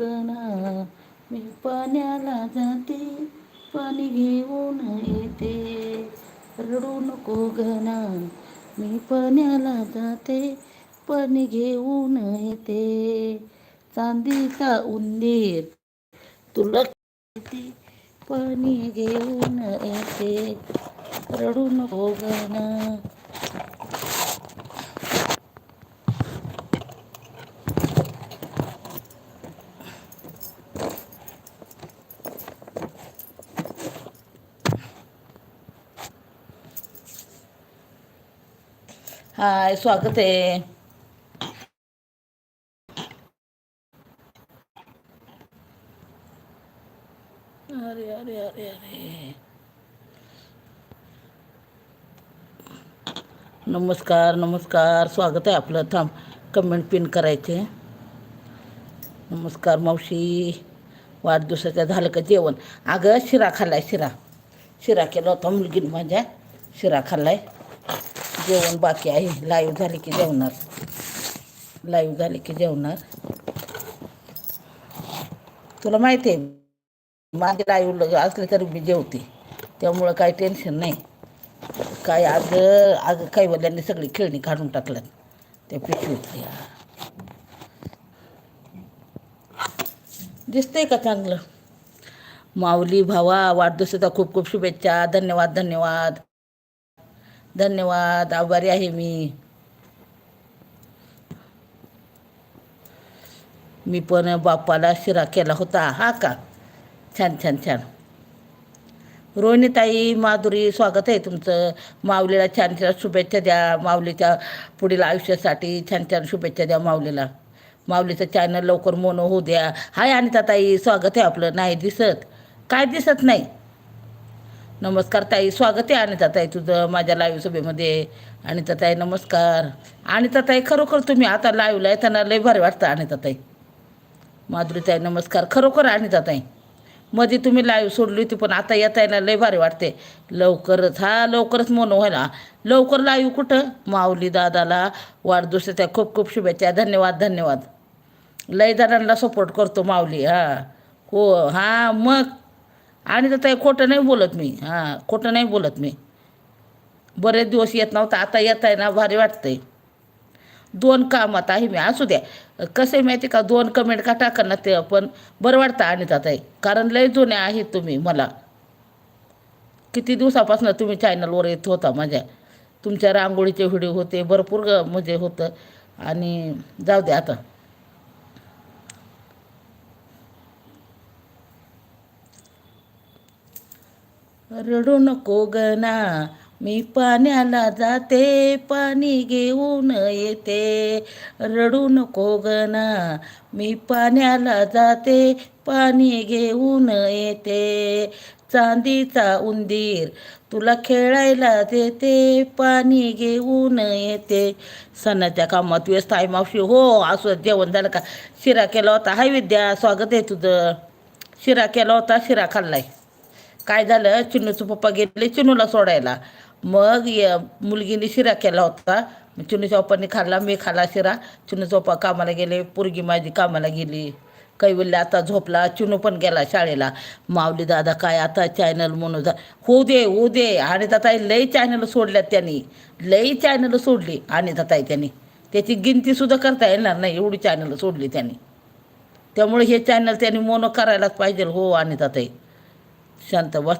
गगना मी पाण्याला जाते पाणी घेऊन येते. रडू नको गना मी पाण्याला जाते पाणी घेऊन येते. चांदीचा उंदीर तुला येते पाणी घेऊन येते. रडू नको गना हाय स्वागत आहे. अरे अरे अरे अरे. नमस्कार नमस्कार. स्वागत आहे आपलं. थांब कमेंट पिन करायचे. नमस्कार मावशी. वाढदिवसाचं झालं का जेवण? अगं शिरा खाल्लाय शिरा. शिरा केला होता मुलगीनं माझ्या. शिरा खाल्लाय. जेवण बाकी आहे. लाईव्ह झाले की जेवणार. लाईव्ह झाले की जेवणार. तुला माहिती आहे माझे लाईव्ह असले तरी मी जेवते. त्यामुळं काही टेन्शन नाही. काय आज आज कैवल्यांनी सगळी खेळणी काढून टाकल्यात. त्या पिशवीतल्या दिसतंय का चांगलं? माऊली भावा वाढदिवसाचा खूप खूप शुभेच्छा. धन्यवाद धन्यवाद. धन्यवाद. आभारी आहे मी. मी पण बाप्पाला शिरा केला होता. हा का? छान छान छान. रोहिणीताई माधुरी स्वागत आहे तुमचं. माऊलीला छान छान शुभेच्छा द्या. माऊलीच्या पुढील आयुष्यासाठी छान छान शुभेच्छा द्या माऊलीला. माऊलीचं चॅनल लवकर मोनो होऊ द्या. हाय अनिता ताई स्वागत आहे आपलं. नाही दिसत. काय दिसत नाही? नमस्कार ताई. स्वागत आहे अनिता ताई तुझं माझ्या लाईव्ह सभेमध्ये. अनिता ताई नमस्कार. अनिता ताई खरोखर तुम्ही आता लाईव्हला येताना लय भारी वाटतं अनिता ताई. माधुरी ताई नमस्कार. खरोखर अनिता ताई मध्ये तुम्ही लाईव्ह सोडली होती पण आता येता येणार लय भारी वाटते. लवकरच हा लवकरच मोनो व्हायला लवकर लाईव्ह कुठं? माऊली दादाला वाढदिवसाच्या खूप खूप शुभेच्छा. धन्यवाद धन्यवाद. लय दादांना सपोर्ट करतो माऊली. हां. हो हां मग आणि तर खोटं नाही बोलत मी. हां खोटं नाही बोलत मी. बरेच दिवस येत नव्हता आता येत आहे ना भारी वाटतंय. दोन कामात आहे मी असू द्या. कसं आहे माहिती का दोन कमेंट का टाका ना ते पण बरं वाटतं आणि ताई कारण लय जुने आहेत तुम्ही मला. किती दिवसापासून तुम्ही चॅनलवर येत होता माझ्या. तुमच्या रांगोळीचे व्हिडिओ होते भरपूर म्हणजे होतं. आणि जाऊ दे आता. रडू नको गना. मी पाण्याला जाते पाणी घेऊन येते. रडू नको गना. मी पाण्याला जाते पाणी घेऊन येते. चांदीचा उंदीर तुला खेळायला देते पाणी घेऊन येते. सणाच्या कामात व्यस्त आहे मावशी. हो असं जेवण झालं का? शिरा केला होता. हाय विद्या स्वागत आहे तुझं. शिरा केला होता शिरा खाल्लाय. काय झालं? चिन्नूचं पप्पा गेले चिन्नूला सोडायला. मग मुलगीने शिरा केला होता. मग चिन्नूच्या खाल्ला मी खाल्ला शिरा. चिन्नूचा पप्पा कामाला गेले पोरगी माझी कामाला गेली. कैवल्य आता झोपला चिनू पण गेला शाळेला. माऊली दादा काय आता चॅनल म्हणून जा. होऊ दे होऊ दे. आणि ताई लई चॅनल सोडल्यात त्यांनी. लई चॅनल सोडली आणि ताई त्यांनी. त्याची गिनतीसुद्धा करता येणार नाही एवढी चॅनल सोडली त्यांनी. त्यामुळे हे चॅनल त्यांनी मोनो करायलाच पाहिजे हो आणि ताई. शांत बस.